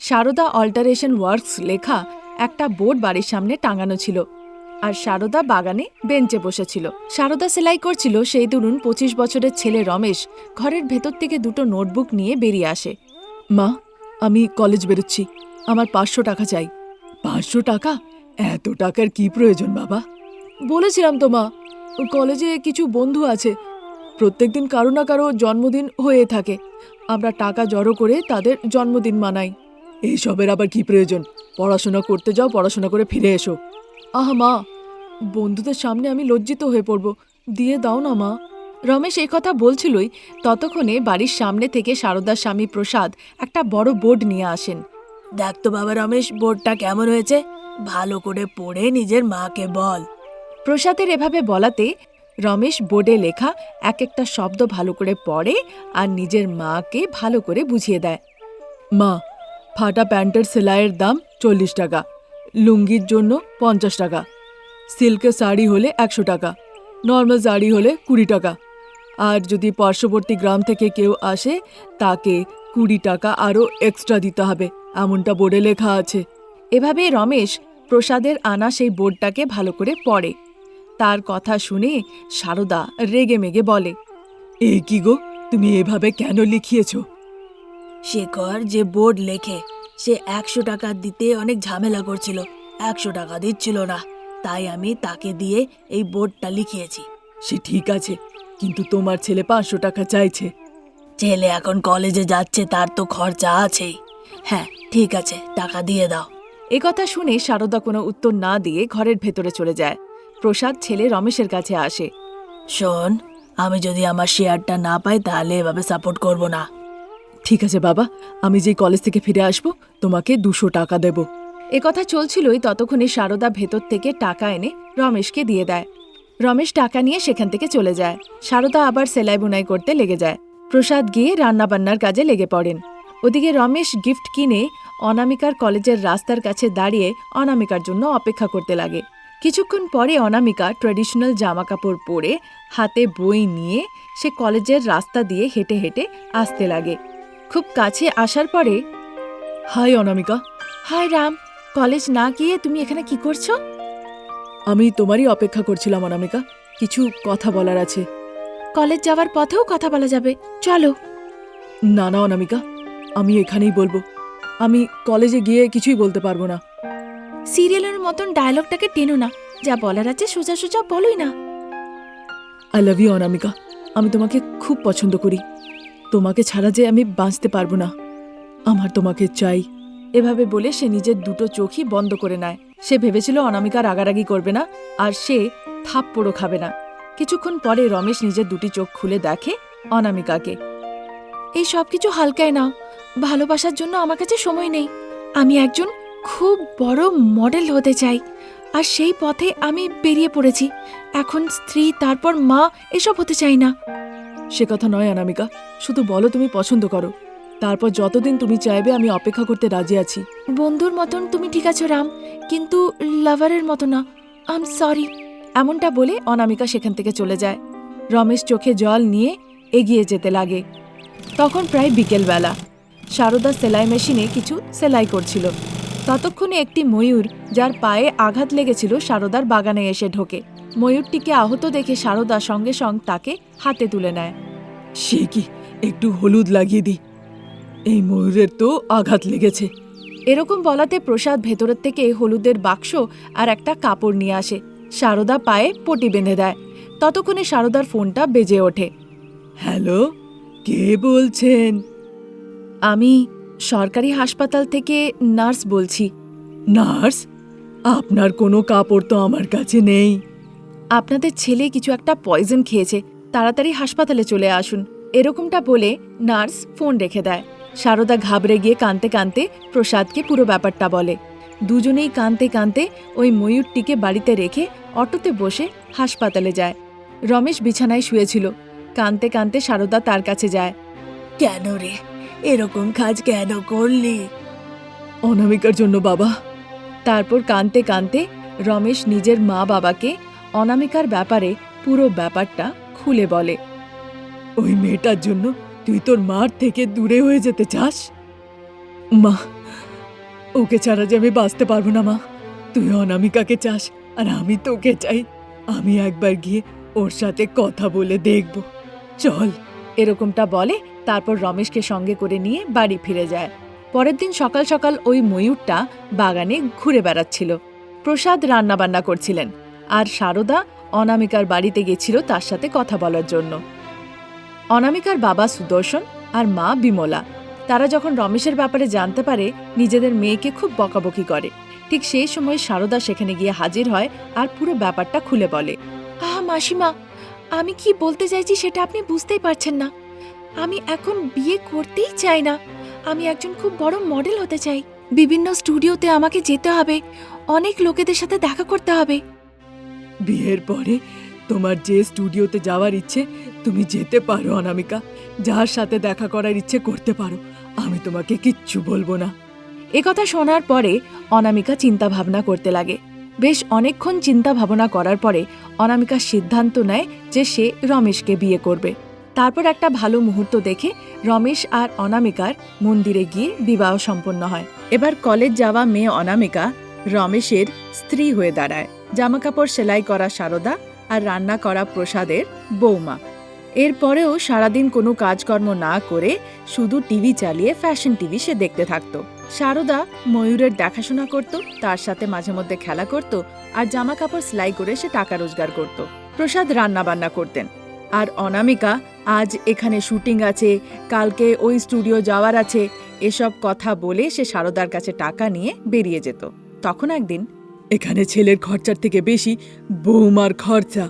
Sarada alteration works লেখা একটা board বাড়ির সামনে টাঙানো ছিল আর সারদা বাগানে বেঞ্চে বসেছিল। সারদা সেলাই করছিল সেই দরুন পঁচিশ বছরের ছেলে রমেশ ঘরের ভেতর থেকে দুটো নোটবুক নিয়ে বেরিয়ে আসে। মা, আমি কলেজ বেরোচ্ছি। আমার পাঁচশো টাকা চাই। পাঁচশো টাকা? এত টাকার কি প্রয়োজন বাবা? বলেছিলাম তো মা, কলেজে কিছু বন্ধু আছে। প্রত্যেকদিন কারও না কারও জন্মদিন হয়ে থাকে। আমরা টাকা জড়ো করে তাদের জন্মদিন মানাই। এইসবের আবার কি প্রয়োজন? পড়াশোনা করতে যাও, পড়াশোনা করে ফিরে এসো। আহ, মা, বন্ধুদের সামনে আমি লজ্জিত হয়ে পড়ব। দিয়ে দাও না, মা। রমেশ এই কথা বলছিলই, ততক্ষণে বাড়ির সামনে থেকে সারদার স্বামী প্রসাদ একটা বড় বোর্ড নিয়ে আসেন। দেখ তো বাবা রমেশ, বোর্ডটা কেমন হয়েছে? ভালো করে পড়ে নিজের মাকে বল। প্রসাদের এভাবে বলাতে রমেশ বোর্ডে লেখা এক একটা শব্দ ভালো করে পড়ে আর নিজের মাকে ভালো করে বুঝিয়ে দেয়। মা ফাটা প্যান্টের সেলাইয়ের দাম চল্লিশ টাকা, লুঙ্গির জন্য পঞ্চাশ টাকা, সিল্কের শাড়ি হলে একশো টাকা, নর্মাল শাড়ি হলে কুড়ি টাকা। আর যদি পার্শ্ববর্তী গ্রাম থেকে কেউ আসে, তাকে কুড়ি টাকা আরও এক্সট্রা দিতে হবে, এমনটা বোর্ডে লেখা আছে। এভাবে রমেশ প্রসাদের আনা সেই বোর্ডটাকে ভালো করে পড়ে। তার কথা শুনে সারদা রেগে মেগে বলে, এ কি গো, তুমি এভাবে কেন লিখিয়েছো? শেখর যে বোর্ড লেখে সে একশো টাকা দিতে অনেক ঝামেলা করছিল একশো টাকা দিচ্ছিল না। তাই আমি তাকে দিয়ে এই বোর্ডটা লিখিয়েছি। সে ঠিক আছে কিন্তু তোমার ছেলে পাঁচশো টাকা চাইছে। ছেলে এখন কলেজে যাচ্ছে তার তো খরচা আছেই। হ্যাঁ ঠিক আছে টাকা দিয়ে দাও। এ কথা শুনে সারদা কোনো উত্তর না দিয়ে ঘরের ভেতরে চলে যায়। প্রসাদ ছেলে রমেশের কাছে আসে। শোন আমি যদি আমার শেয়ারটা না পাই তাহলে এভাবে সাপোর্ট করব না। ঠিক আছে, বাবা। আমি যেই কলেজ থেকে ফিরে আসব, তোমাকে দুশো টাকা দেব। এ কথা চলছিলই ততক্ষণে সারদা ভেতর থেকে টাকা এনে রমেশকে দিয়ে দেয়। রমেশ টাকা নিয়ে সেখান থেকে চলে যায়। সারদা আবার সেলাই বুনাই করতে লেগে যায়। প্রসাদ গিয়ে রান্নাবান্নার কাজে লেগে পড়েন। ওদিকে রমেশ গিফট কিনে অনামিকার কলেজের রাস্তার কাছে দাঁড়িয়ে অনামিকার জন্য অপেক্ষা করতে লাগে। কিছুক্ষণ পরে অনামিকা ট্র্যাডিশনাল জামাকাপড় পরে হাতে বই নিয়ে সে কলেজের রাস্তা দিয়ে হেঁটে হেঁটে আসতে লাগে। খুব কাছে আসার পরে hi Anamika hi Ram college না গিয়ে তুমি এখানে কি করছ? আমি তোমারই অপেক্ষা করছিলাম অনামিকা কিছু কথা বলার আছে। কলেজ যাওয়ার পথেও কথা বলা যাবে চলো। না না অনামিকা আমি এখানেই বলব আমি কলেজে গিয়ে কিছুই বলতে পারব না। সিরিয়ালের মতন ডায়লগটাকে টেনো না যা বলার আছে সোজা সোজা বলোই না। আই লাভ ইউ অনামিকা আমি তোমাকে খুব পছন্দ করি। তোমাকে ছাড়া যে আমি বাঁচতে পারব না। আমার তোমাকে চাই। এভাবে বলে সে নিজের দুটো চোখই বন্ধ করে নেয়। সে ভেবেছিল অনামিকা রাগারাগি করবে না, আর সে থাপ্পড়ও খাবে না। কিছুক্ষণ পরে রমেশ নিজের দুটি চোখ খুলে দেখে অনামিকাকে। এই সব কিছু হালকায় নাও। ভালোবাসার জন্য আমার কাছে সময় নেই। আমি একজন খুব বড় মডেল হতে চাই। আর সেই পথে আমি বেরিয়ে পড়েছি। এখন স্ত্রী, তারপর মা, এসব হতে চাই না। সে কথা নয় অনামিকা। শুধু বলো তুমি পছন্দ করো। তারপর যতদিন তুমি চাইবে আমি অপেক্ষা করতে রাজি আছি। বন্ধুর মতন তুমি ঠিক আছো রাম। কিন্তু লাভারের মতো না। আম সরি এমনটা বলে অনামিকা সেখান থেকে চলে যায়। রমেশ চোখে জল নিয়ে এগিয়ে যেতে লাগে। তখন প্রায় বিকেলবেলা। সারদা সেলাই মেশিনে কিছু সেলাই করছিল। ততক্ষণে একটি ময়ূর যার পায়ে আঘাত লেগেছিল সারদার বাগানে এসে ঢোকে। ময়ূরটিকে আহত দেখে সারদা সঙ্গে সঙ্গ তাকে হাতে তুলে নেয়। সে কি? একটু হলুদ লাগিয়ে দি। এই ময়ূরের তো আঘাত লেগেছে। এরকম বলাতে প্রসাদ ভেতরের থেকে হলুদের বাক্স আর একটা কাপড় নিয়ে আসে। সারদা পায়ে পটি বেঁধে দেয়। ততক্ষণে সারদার ফোনটা বেজে ওঠে। হ্যালো কে বলছেন? আমি সরকারি হাসপাতাল থেকে নার্স বলছি। নার্স? আপনার কোনো কাপড় তো আমার কাছে নেই। আপনাদের ছেলে কিছু একটা পয়জন খেয়েছে, তাড়াতাড়ি হাসপাতালে চলে আসুন। এরকমটা বলে নার্স ফোন রেখে দেয়। সারদা ঘাবড়ে গিয়ে কানতে কানতে প্রসাদকে পুরো ব্যাপারটা বলে। দুজনেই কানতে কানতে ওই ময়ূরটিকে বাড়িতে রেখে অটোতে বসে হাসপাতালে যায়। রমেশ বিছানায় শুয়েছিল। কানতে কানতে সারদা তার কাছে যায়। কেন রে? এরকম কাজ কেন করলি? অনামিকার জন্য, বাবা। তারপর কানতে কানতে রমেশ নিজের মা বাবাকে অনামিকার ব্যাপারে পুরো ব্যাপারটা খুলে বলে। ওই মেয়েটার জন্য তুই তোর মার থেকে দূরে হয়ে যেতে চাস? মা, ওকে ছাড়া যে আমি বাঁচতে পারব না, মা। তুই অনামিকাকে চাস, আর আমি তোকে চাই। আমি একবার গিয়ে ওর সাথে কথা বলে দেখব। চল। এরকমটা বলে, তারপর রমেশকে সঙ্গে করে নিয়ে বাড়ি ফিরে যায়। পরের দিন সকাল সকাল ওই ময়ূরটা বাগানে ঘুরে বেড়াচ্ছিল। প্রসাদ রান্নাবান্না করছিলেন, আর সারদা অনামিকার বাড়িতে গেছিল তার সাথে কথা বলার জন্য। অনামিকার বাবা সুদর্শন আর মা বিমলা। তারা যখন রমেশের ব্যাপারে জানতে পারে, নিজেদের মেয়েকে খুব বকাবকি করে। ঠিক সেই সময় সারদা সেখানে গিয়ে হাজির হয় আর পুরো ব্যাপারটা খুলে বলে। আহা, মাসিমা আমি কি বলতে চাইছি সেটা আপনি বুঝতেই পারছেন না। আমি এখন বিয়ে করতেই চাই না। আমি একজন খুব বড় মডেল হতে চাই। বিভিন্ন স্টুডিওতে আমাকে যেতে হবে। অনেক লোকেদের সাথে দেখা করতে হবে। বিয়ের পরে তোমার যে স্টুডিওতে যাওয়ার ইচ্ছে তুমি যেতে পারো অনামিকা। যার সাথে দেখা করার ইচ্ছে করতে পারো। আমি তোমাকে কিচ্ছু বলব না। একথা শোনার পরে অনামিকা চিন্তা ভাবনা করতে লাগে। বেশ অনেকক্ষণ চিন্তা ভাবনা করার পরে অনামিকা সিদ্ধান্ত নেয় যে সে রমেশকে বিয়ে করবে। তারপর একটা ভালো মুহূর্ত দেখে রমেশ আর অনামিকার মন্দিরে গিয়ে বিবাহ সম্পন্ন হয়। এবার কলেজ যাওয়া মেয়ে অনামিকা রমেশের স্ত্রী হয়ে দাঁড়ায়। জামাকাপড় সেলাই করা সারদা আর রান্না করা প্রসাদের বৌমা। এরপরেও সারাদিন কোনো কাজকর্ম না করে শুধু টিভি চালিয়ে ফ্যাশন টিভি সে দেখতে থাকতো। সারদা ময়ূরের দেখাশোনা করত, তার সাথে মাঝে মধ্যে খেলা করত আর জামা কাপড় সেলাই করে সে টাকা রোজগার করত। প্রসাদ রান্নাবান্না করতেন। আর অনামিকা, আজ এখানে শুটিং আছে, কালকে ওই স্টুডিও যাওয়ার আছে। এসব কথা বলে সে সারদার কাছে টাকা নিয়ে বেরিয়ে যেত। তখন একদিন, এখানে ছেলের খরচার থেকে বেশি বৌমার খরচা।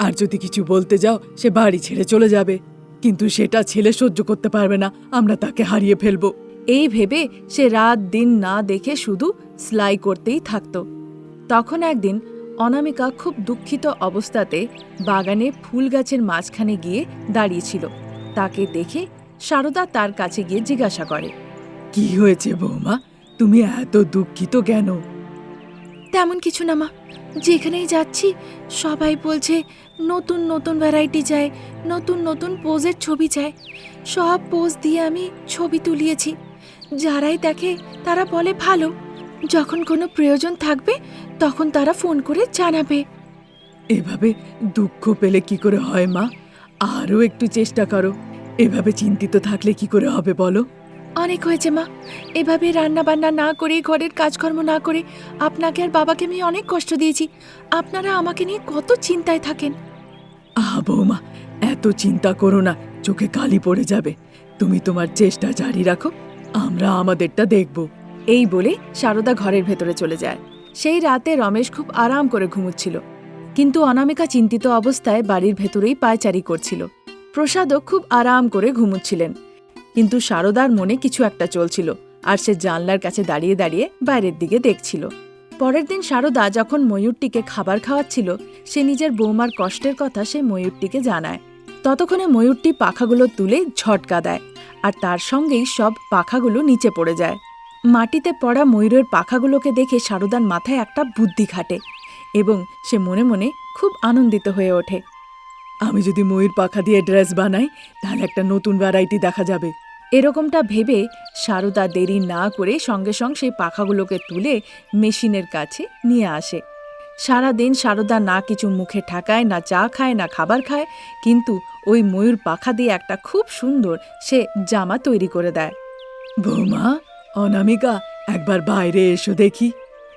আর যদি কিছু বলতে যাও সে বাড়ি ছেড়ে চলে যাবে। কিন্তু সেটা ছেলে সহ্য করতে পারবে না আমরা তাকে হারিয়ে ফেলব। এই ভেবে সে রাত দিন না দেখে শুধু সেলাই করতেই থাকত। তখন একদিন অনামিকা খুব দুঃখিত অবস্থাতে বাগানে ফুল গাছের মাঝখানে গিয়ে দাঁড়িয়েছিল। তাকে দেখে সারদা তার কাছে গিয়ে জিজ্ঞাসা করে কি হয়েছে বৌমা? তুমি এত দুঃখিত কেন? তেমন কিছু না মা। যেখানেই যাচ্ছি, সবাই বলছে, নতুন নতুন ভ্যারাইটি চাই, নতুন নতুন পোজের ছবি চাই। সব পোজ দিয়ে আমি ছবি তুলিয়েছি। যারাই দেখে, তারা বলে, ভালো। যখন কোনো প্রয়োজন থাকবে, তখন তারা ফোন করে জানাবে। এভাবে দুঃখ পেলে কি করে হয় মা? আরও একটু চেষ্টা করো। এভাবে চিন্তিত থাকলে কি করে হবে বলো? অনেক হয়েছে মা। এভাবে রান্না বান্না না করে ঘরের কাজকর্ম না করে আপনাকে আর বাবাকে আমি অনেক কষ্ট দিয়েছি। আপনারা আমাকে নিয়ে কত চিন্তায় থাকেন। আহা বৌমা এত চিন্তা করো না চোখে কালি পড়ে যাবে। তুমি তোমার চেষ্টা জারি রাখো আমরা আমাদেরটা দেখব। এই বলে সারদা ঘরের ভেতরে চলে যায়। সেই রাতে রমেশ খুব আরাম করে ঘুমুচ্ছিল। কিন্তু অনামিকা চিন্তিত অবস্থায় বাড়ির ভেতরেই পায়চারি করছিল। প্রসাদও খুব আরাম করে ঘুমুচ্ছিলেন। কিন্তু সারদার মনে কিছু একটা চলছিল, আর সে জানলার কাছে দাঁড়িয়ে দাঁড়িয়ে বাইরের দিকে দেখছিল। পরের দিন সারদা যখন ময়ূরটিকে খাবার খাওয়াচ্ছিল, সে নিজের বৌমার কষ্টের কথা সে ময়ূরটিকে জানায়। ততক্ষণে ময়ূরটি পাখাগুলো তুলে ঝটকা দেয়, আর তার সঙ্গেই সব পাখাগুলো নিচে পড়ে যায়। মাটিতে পড়া ময়ূরের পাখাগুলোকে দেখে সারদার মাথায় একটা বুদ্ধি খাটে, এবং সে মনে মনে খুব আনন্দিত হয়ে ওঠে। আমি যদি ময়ূর পাখা দিয়ে ড্রেস বানাই, তাহলে একটা নতুন ভ্যারাইটি দেখা যাবে। এরকমটা ভেবে সারদা দেরি না করে সঙ্গে সঙ্গে সেই পাখাগুলোকে তুলে মেশিনের কাছে নিয়ে আসে। সারাদিন সারদা না কিছু মুখে ঠাকায়, না চা খায়, না খাবার খায়, কিন্তু ওই ময়ূর পাখা দিয়ে একটা খুব সুন্দর সে জামা তৈরি করে দেয়। বৌমা, অনামিকা, একবার বাইরে এসো দেখি।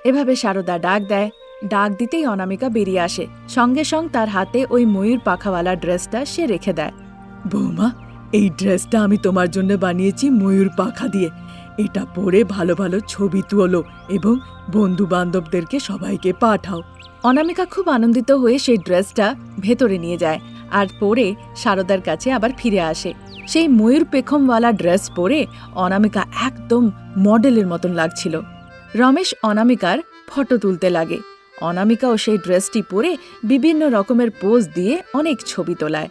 এভাবে সারদা ডাক দেয় ডাক দিতেই অনামিকা বেরিয়ে আসে। সঙ্গে সঙ্গ তার হাতে ওই ময়ূর পাখাওয়ালা ড্রেসটা সে রেখে দেয়। বৌমা, এই ড্রেসটা আমি তোমার জন্য বানিয়েছি ময়ূর পাখা দিয়ে। এটা পরে ভালো ভালো ছবি তোলো এবং বন্ধু বান্ধবদেরকে সবাইকে পাঠাও। অনামিকা খুব আনন্দিত হয়ে সেই ড্রেসটা ভেতরে নিয়ে যায় আর পরে সারদার কাছে আবার ফিরে আসে। সেই ময়ূর পেখমওয়ালা ড্রেস পরে অনামিকা একদম মডেলের মতন লাগছিল। রমেশ অনামিকার ফটো তুলতে লাগে। অনামিকাও সেই ড্রেসটি পরে বিভিন্ন রকমের পোজ দিয়ে অনেক ছবি তোলায়।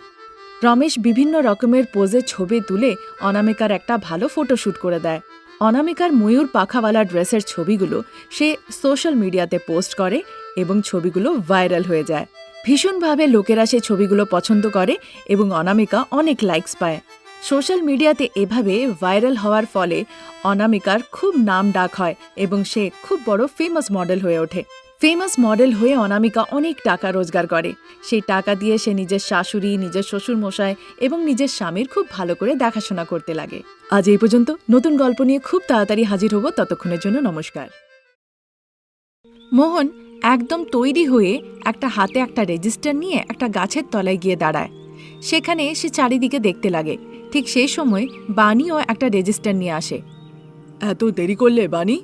রমেশ বিভিন্ন রকমের পোজে ছবি তুলে অনামিকার একটা ভালো ফটোশ্যুট করে দেয়। অনামিকার ময়ূর পাখাওয়ালা ড্রেসের ছবিগুলো সে সোশ্যাল মিডিয়াতে পোস্ট করে এবং ছবিগুলো ভাইরাল হয়ে যায়। ভীষণভাবে লোকেরা সেই ছবিগুলো পছন্দ করে এবং অনামিকা অনেক লাইকস পায়। সোশ্যাল মিডিয়াতে এভাবে ভাইরাল হওয়ার ফলে অনামিকার খুব নাম ডাক হয় এবং সে খুব বড় ফেমাস মডেল হয়ে ওঠে। ফেমাস মডেল হয়ে অনামিকা অনেক টাকা রোজগার করে। সেই টাকা দিয়ে সে নিজের শাশুড়ি, নিজের শ্বশুর মশাই এবং নিজের স্বামীর খুব ভালো করে দেখাশোনা করতে লাগে। আজ এই পর্যন্ত, নতুন গল্প নিয়ে খুব তাড়াতাড়ি হাজির হব ততক্ষণের জন্য নমস্কার। মোহন একদম তৈরি হয়ে একটা হাতে একটা রেজিস্টার নিয়ে একটা গাছের তলায় গিয়ে দাঁড়ায়। সেখানে সে চারিদিকে দেখতে লাগে। ঠিক সেই সময় বাণীও একটা রেজিস্টার নিয়ে আসে। এত দেরি করলে বাণী?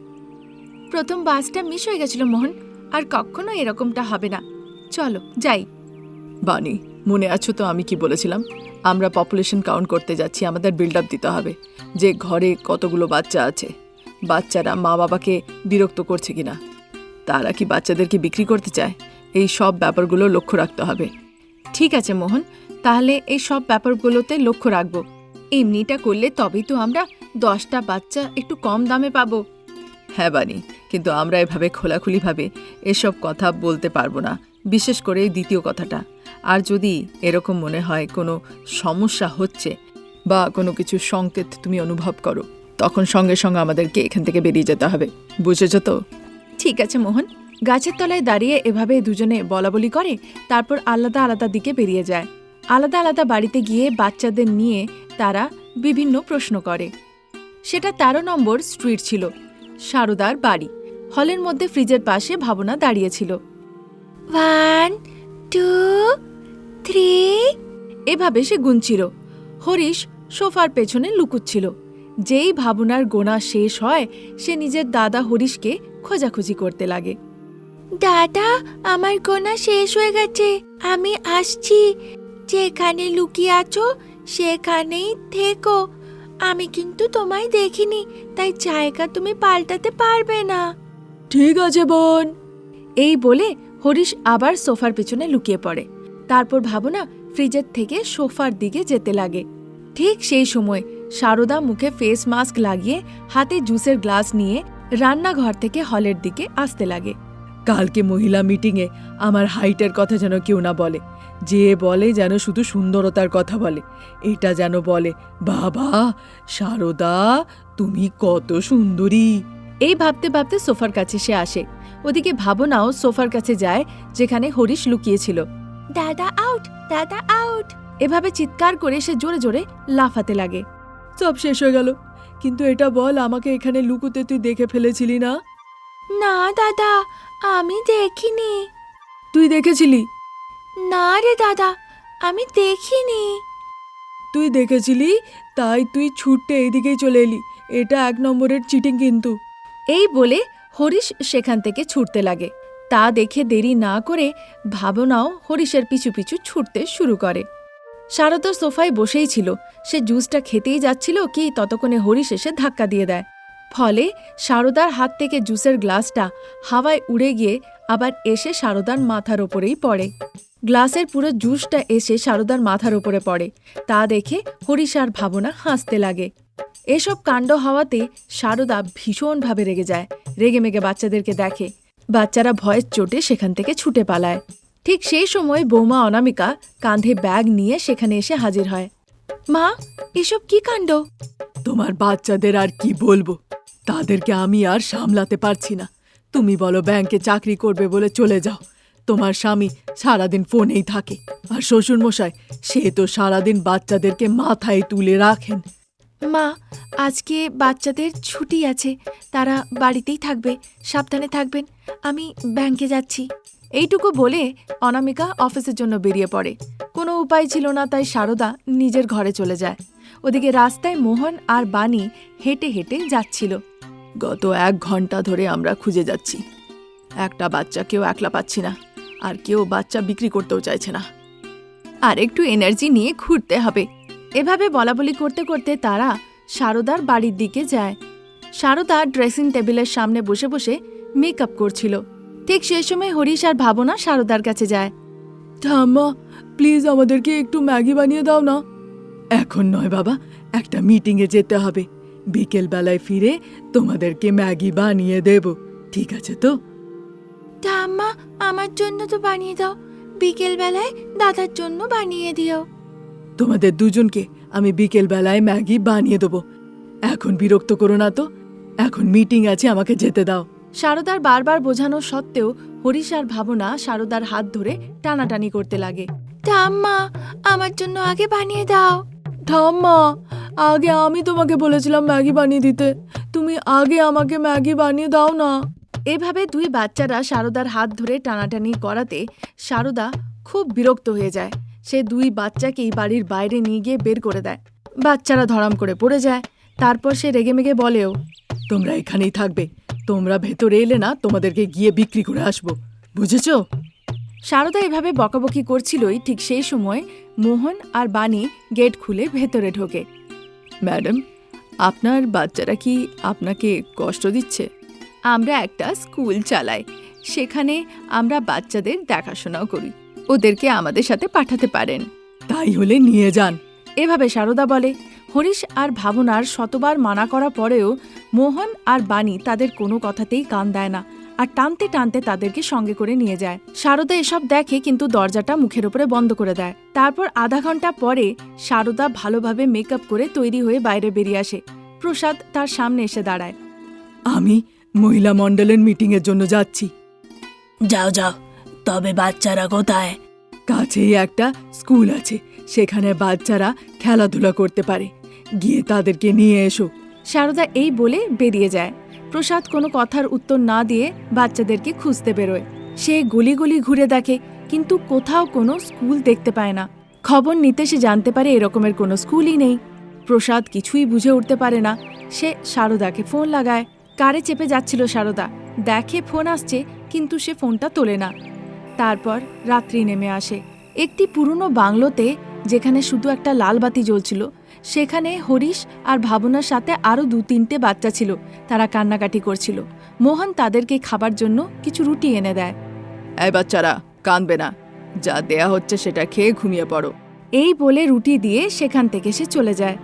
প্রথম বাসটা মিস হয়ে গেছিল মোহন। আর কখনো এরকমটা হবে না। চলো, যাই। বাণী, মনে আছো তো আমি কি বলেছিলাম? আমরা পপুলেশন কাউন্ট করতে যাচ্ছি, আমাদের বিল্ড আপ দিতে হবে। যে ঘরে কতগুলো বাচ্চা আছে, বাচ্চারা মা বাবাকে বিরক্ত করছে কিনা, তারা কি বাচ্চাদেরকে বিক্রি করতে চায়? এই সব ব্যাপারগুলো লক্ষ্য রাখতে হবে। ঠিক আছে, মোহন, তাহলে এই সব ব্যাপারগুলোতে লক্ষ্য রাখব। এমনিটা করলে তবেই তো আমরা দশটা বাচ্চা একটু কম দামে পাবো। হ্যাঁ বানি, কিন্তু আমরা এভাবে খোলাখুলিভাবে এসব কথা বলতে পারব না, বিশেষ করে এই দ্বিতীয় কথাটা। আর যদি এরকম মনে হয় কোনো সমস্যা হচ্ছে বা কোনো কিছু সংকেত তুমি অনুভব করো, তখন সঙ্গে সঙ্গে আমাদেরকে এখান থেকে বেরিয়ে যেতে হবে। বুঝেছ তো? ঠিক আছে, মোহন। গাছের তলায় দাঁড়িয়ে এভাবে দুজনে বলাবলি করে, তারপর আলাদা আলাদা দিকে বেরিয়ে যায়। আলাদা আলাদা বাড়িতে গিয়ে বাচ্চাদের নিয়ে তারা বিভিন্ন প্রশ্ন করে। সেটা তেরো নম্বর স্ট্রিট ছিল। সারদার বাড়ি। হলের মধ্যে ফ্রিজের পাশে ভাবনা দাঁড়িয়েছিল। One two three. এভাবে সে গুনছিল। হরিশ সোফার পেছনে লুকুচ্ছিল। যেই ভাবনার গোনা শেষ হয় সে নিজের দাদা হরিশকে খোঁজাখুঁজি করতে লাগে। দাদা আমার গোনা শেষ হয়ে গেছে। আমি আসছি। যেখানে লুকিয়ে আছো সেখানেই থেকো। আমি কিন্তু তোমায় দেখিনি তাই জায়গা তুমি পাল্টাতে পারবে না। ঠিক আছে বোন। এই বলে হরিশ আবার সোফার পেছনে লুকিয়ে পড়ে। তারপর ভাবনা ফ্রিজের থেকে সোফার দিকে যেতে লাগে। ঠিক সেই সময় সারদা মুখে ফেস মাস্ক লাগিয়ে হাতে জুসের গ্লাস নিয়ে রান্নাঘর থেকে হলের দিকে আসতে লাগে। কালকে মহিলা মিটিংয়ে আমার হাইটের কথা যেন কেউ না বলে। যে বলে যেন শুধু সুন্দরতার কথা বলে এটা যেন বলে বাবা সারদা তুমি কত সুন্দরী। এই ভাবতে ভাবতে সোফার কাছে সে আসে। ওদিকে ভাবনাও সোফার কাছে যায় যেখানে হরিশ লুকিয়েছিল। দাদা আউট দাদা আউট এভাবে চিৎকার করে সে জোরে জোরে লাফাতে লাগে। সব শেষ হয়ে গেল। কিন্তু এটা বল আমাকে এখানে লুকুতে তুই দেখে ফেলেছিলি না? না দাদা আমি দেখিনি। তুই দেখেছিলি? না রে দাদা আমি দেখিনি। তুই দেখেছিলি? তাই তুই ছুটতে এইদিকেই চলে এলি। এটা এক নম্বরের চিটিং কিন্তু। এই বলে হরিশ সেখান থেকে ছুটতে লাগে। তা দেখে দেরি না করে ভাবনাও হরিশের পিছু পিছু ছুটতে শুরু করে। শারদা সোফায় বসেই ছিল। সে জুসটা খেতেই যাচ্ছিল কি ততক্ষণে হরিশ এসে ধাক্কা দিয়ে দেয়। ফলে সারদার হাত থেকে জুসের গ্লাসটা হাওয়ায় উড়ে গিয়ে আবার এসে সারদার মাথার ওপরেই পড়ে। গ্লাসের পুরো জুসটা এসে সারদার মাথার ওপরে পড়ে। তা দেখে হরিশ আর ভাবনা হাসতে লাগে। এসব কাণ্ড হওয়াতে সারদা ভীষণভাবে রেগে যায়। রেগে মেগে বাচ্চাদেরকে দেখে। বাচ্চারা ভয়ের চোটে সেখান থেকে ছুটে পালায়। ঠিক সেই সময় বৌমা অনামিকা কাঁধে ব্যাগ নিয়ে সেখানে এসে হাজির হয়। মা, এসব কি কাণ্ড? তোমার বাচ্চাদের আর কি বলব? তাদেরকে আমি আর সামলাতে পারছি না। তুমি বলো, ব্যাংকে চাকরি করবে বলে চলে যাও। তোমার স্বামী সারাদিন ফোনেই থাকে। আর শ্বশুর মশাই সে তো সারাদিন বাচ্চাদেরকে মাথায় তুলে রাখেন। মা, আজকে বাচ্চাদের ছুটি আছে। তারা বাড়িতেই থাকবে, সাবধানে থাকবেন। আমি ব্যাংকে যাচ্ছি। এইটুকু বলে অনামিকা অফিসের জন্য বেরিয়ে পড়ে। কোনো উপায় ছিল না, তাই সারদা নিজের ঘরে চলে যায়। ওদিকে রাস্তায় মোহন আর বাণী হেঁটে হেঁটে যাচ্ছিল। গত এক ঘণ্টা ধরে আমরা খুঁজে যাচ্ছি। একটা বাচ্চা কেউ একলা পাচ্ছি না, আর কেউ বাচ্চা বিক্রি করতেও চাইছে না। আর একটু এনার্জি নিয়ে ঘুরতে হবে। এভাবে বলাবলি করতে করতে তারা সারদার বাড়ির দিকে যায়। সারদা ড্রেসিং টেবিলের সামনে বসে বসে মেকআপ করছিল। ঠিক সেই সময় হরিশ আর ভাবনা সারদার কাছে যায়। ঠাম্মা প্লিজ আমাদেরকে একটু ম্যাগি বানিয়ে দাও না। এখন নয় বাবা, একটা মিটিংয়ে যেতে হবে। বিকেল বেলায় ফিরে তোমাদেরকে ম্যাগি বানিয়ে দেব ঠিক আছে তো? ঠাম্মা আমার জন্য তো বানিয়ে দাও। বিকেল বেলায় দাদার জন্য বানিয়ে দিও। তোমাদের দুজনকে আমি বিকেল বেলায় ম্যাগি বানিয়ে দেবো। এখন বিরক্ত করো না তো। এখন মিটিং আছে আমাকে যেতে দাও। সারদার বারবার বোঝানো সত্ত্বেও হরিশ আর ভাবনা সারদার হাত ধরে টানাটানি করতে লাগে। ঠাম্মা আমার জন্য আগে বানিয়ে দাও। ঠাম্মা আগে আমি তোমাকে বলেছিলাম ম্যাগি বানিয়ে দিতে। তুমি আগে আমাকে ম্যাগি বানিয়ে দাও না। এভাবে দুই বাচ্চারা সারদার হাত ধরে টানাটানি করাতে সারদা খুব বিরক্ত হয়ে যায়। সে দুই বাচ্চাকেই বাড়ির বাইরে নিয়ে গিয়ে বের করে দেয়। বাচ্চারা ধরাম করে পড়ে যায়। তারপর সে রেগেমেগে বলেও তোমরা এখানেই থাকবে। তোমরা ভেতরে এলে না তোমাদেরকে গিয়ে বিক্রি করে আসব। বুঝেছ? সারদা এভাবে বকাবকি করছিলই ঠিক সেই সময় মোহন আর বাণী গেট খুলে ভেতরে ঢোকে। ম্যাডাম আপনার বাচ্চারা কি আপনাকে কষ্ট দিচ্ছে? আমরা একটা স্কুল চালাই। সেখানে আমরা বাচ্চাদের দেখাশোনাও করি। ওদেরকে আমাদের সাথে পাঠাতে পারেন। তাই হলে নিয়ে যান। এভাবে সারদা বলে। হরিশ আর ভাবনার শতবার মানা করা পরেও মোহন আর বাণী তাদের কোনো কথাতেই কান দেয় না। আর টানতে টানতে তাদেরকে সঙ্গে করে নিয়ে যায়। সারদা এসব দেখে কিন্তু দরজাটা মুখের উপরে বন্ধ করে দেয়। তারপর আধা ঘণ্টা পরে সারদা ভালোভাবে মেকআপ করে তৈরি হয়ে বাইরে বেরিয়ে আসে। প্রসাদ তার সামনে এসে দাঁড়ায়। আমি মহিলা মণ্ডলের মিটিংয়ের জন্য যাচ্ছি। যাও যাও। তবে বাচ্চারা কোথায়? কাছেই একটা স্কুল আছে। সেখানে বাচ্চারা খেলাধুলা করতে পারে। গিয়ে তাদেরকে নিয়ে এসো। সারদা এই বলে বেরিয়ে যায়। প্রসাদ কোনো কথার উত্তর না দিয়ে বাচ্চাদেরকে খুঁজতে বেরোয়। সে গলি গলি ঘুরে দেখে, কিন্তু কোথাও কোনো স্কুল দেখতে পায় না। খবর নিতে সে জানতে পারে এরকমের কোনো স্কুলই নেই। প্রসাদ কিছুই বুঝে উঠতে পারে না। সে সারদাকে ফোন লাগায়। কারে চেপে যাচ্ছিল সারদা? দেখে ফোন আসছে, কিন্তু সে ফোনটা তোলে না। তারপর রাত্রি নেমে আসে। একটি পুরনো বাংলোতে, যেখানে শুধু একটা লাল বাতি জ্বলছিল সেখানে হরিশ আর ভাবনার সাথে আরও দু তিনটে বাচ্চা ছিল। তারা কান্নাকাটি করছিল। মোহন তাদেরকে খাবার জন্য কিছু রুটি এনে দেয়। এই বাচ্চারা কাঁদবে না। যা দেয়া হচ্ছে সেটা খেয়ে ঘুমিয়ে পড়ো। এই বলে রুটি দিয়ে সেখান থেকে সে চলে যায়।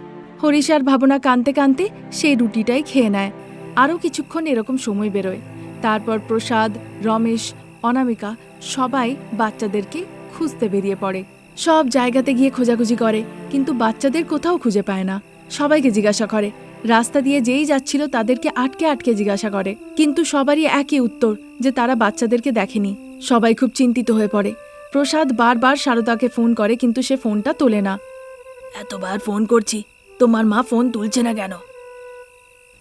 হরিশ আর ভাবনা কানতে কানতে সেই রুটিটাই খেয়ে নেয়। আরও কিছুক্ষণ এরকম সময় বেরোয়। তারপর প্রসাদ রমেশ অনামিকা সবাই বাচ্চাদেরকে খুঁজতে বেরিয়ে পড়ে। সব জায়গাতে গিয়ে খোঁজাখুঁজি করে কিন্তু বাচ্চাদের কোথাও খুঁজে পায় না। সবাইকে জিজ্ঞাসা করে। রাস্তা দিয়ে যেই যাচ্ছিল তাদেরকে আটকে আটকে জিজ্ঞাসা করে। কিন্তু সবারই একই উত্তর যে তারা বাচ্চাদেরকে দেখেনি। সবাই খুব চিন্তিত হয়ে পড়ে। প্রসাদ বারবার সারদাকে ফোন করে কিন্তু সে ফোনটা তোলে না। এতবার ফোন করছি তোমার মা ফোন তুলছে না কেন?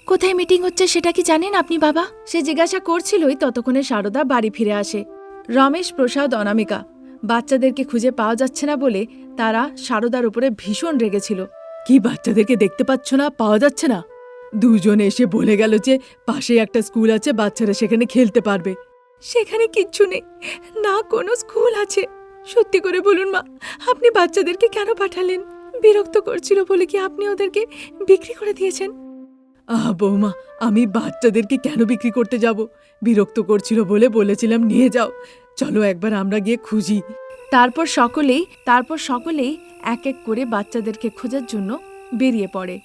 কোথায় মিটিং হচ্ছে সেটা কি জানেন আপনি বাবা? সে জিজ্ঞাসা করছিলই ততক্ষণে সারদা বাড়ি ফিরে আসে। রমেশ প্রসাদ অনামিকা। বাচ্চাদেরকে খুঁজে পাওয়া যাচ্ছে না বলে তারা সারদার উপরে ভীষণ রেগেছিল। কি বাচ্চাদেরকে দেখতে পাচ্ছ না, পাওয়া যাচ্ছে না? দুজন এসে বলে গেল যে পাশে একটা স্কুল আছে, বাচ্চারা সেখানে খেলতে পারবে। সেখানে কিচ্ছু নেই, না কোনো স্কুল আছে। সত্যি করে বলুন মা, আপনি বাচ্চাদেরকে কেন পাঠালেন? বিরক্ত করছিল বলে কি আপনি ওদেরকে বিক্রি করে দিয়েছেন? আহ, বৌমা, আমি বাচ্চাদেরকে কেন বিক্রি করতে যাব? বিরক্ত করছিল বলে বলেছিলাম, নিয়ে যাও। চলো একবার আমরা গিয়ে খুঁজি। তারপর সকলেই তারপর সকলেই এক এক করে বাচ্চাদেরকে খোঁজার জন্য বেরিয়ে পড়ে।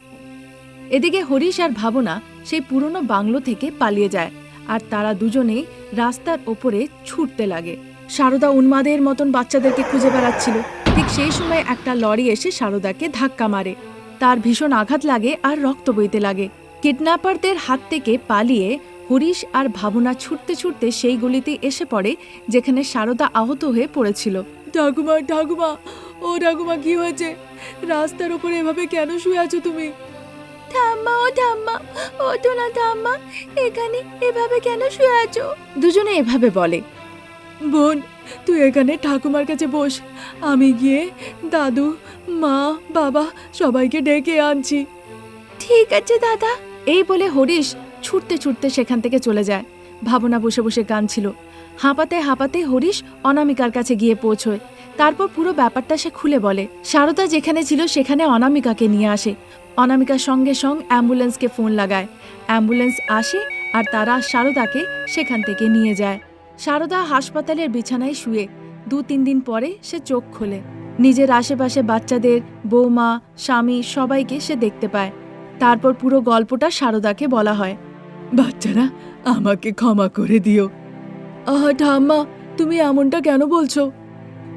এদিকে হরিশ আর ভাবনা সেই পুরনো বাংলো থেকে পালিয়ে যায় আর তারা দুজনেই রাস্তার ওপরে ছুটতে লাগে। সারদা উন্মাদের মতন বাচ্চাদেরকে খুঁজে বেড়াচ্ছিল। ঠিক সেই সময় একটা লরি এসে সারদাকে ধাক্কা মারে। তার ভীষণ আঘাত লাগে আর রক্ত বইতে লাগে। কিডন্যাপারদের হাত থেকে পালিয়ে হরিশ আর ভাবনা ছুটতে ছুটতে সেই গলিতে এসে পড়ে যেখানে সারদা আহত হয়ে পড়েছিল। ঠাকুমা ঠাকুমা ও ঠাকুমা কি হয়েছে? রাস্তার উপরে এভাবে কেন শুয়ে আছো তুমি? ঠাম্মা ও ঠাম্মা ওঠো না ঠাম্মা এখানে এভাবে কেন শুয়ে আছো? দুজনে এভাবে বলে। বোন তুই এখানে ঠাকুমার কাছে বস। আমি গিয়ে দাদু মা বাবা সবাইকে ডেকে আনছি। ঠিক আছে দাদা। এই বলে হরিশ ছুটতে ছুটতে সেখান থেকে চলে যায়। ভাবনা বসে বসে গান ছিল। হাঁপাতে হাঁপাতে হরিশ অনামিকার কাছে গিয়ে পৌঁছয়। তারপর পুরো ব্যাপারটা সে খুলে বলে। সারদা যেখানে ছিল সেখানে অনামিকাকে নিয়ে আসে। অনামিকার সঙ্গে সঙ্গ অ্যাম্বুলেন্সকে ফোন লাগায়। অ্যাম্বুলেন্স আসে আর তারা সারদাকে সেখান থেকে নিয়ে যায়। সারদা হাসপাতালের বিছানায় শুয়ে দু তিন দিন পরে সে চোখ খোলে। নিজের আশেপাশে বাচ্চাদের, বৌমা, স্বামী সবাইকে সে দেখতে পায়। তারপর পুরো গল্পটা সারদাকে বলা হয়। বাচ্চারা, আমাকে ক্ষমা করে দিও। আহা ঠাম্মা, তুমি এমনটা কেন বলছো?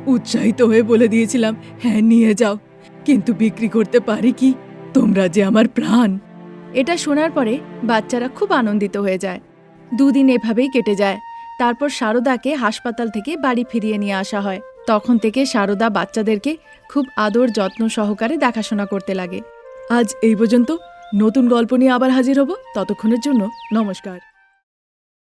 উৎসাহিত হয়ে বলে দিয়েছিলাম হ্যাঁ নিয়ে যাও। কিন্তু বিক্রি করতে পারি কি? তোমরা যে আমার প্রাণ! এটা শোনার পরে বাচ্চারা খুব আনন্দিত হয়ে যায়। দুদিন এভাবেই কেটে যায়। তারপর শারদাকে হাসপাতাল থেকে বাড়ি ফিরিয়ে নিয়ে আসা হয়। তখন থেকে শারদা বাচ্চাদেরকে খুব আদর যত্ন সহকারে দেখাশোনা করতে লাগে। আজ এই পর্যন্ত নতুন গল্প নিয়ে আবার হাজির হব ততক্ষণের জন্য নমস্কার।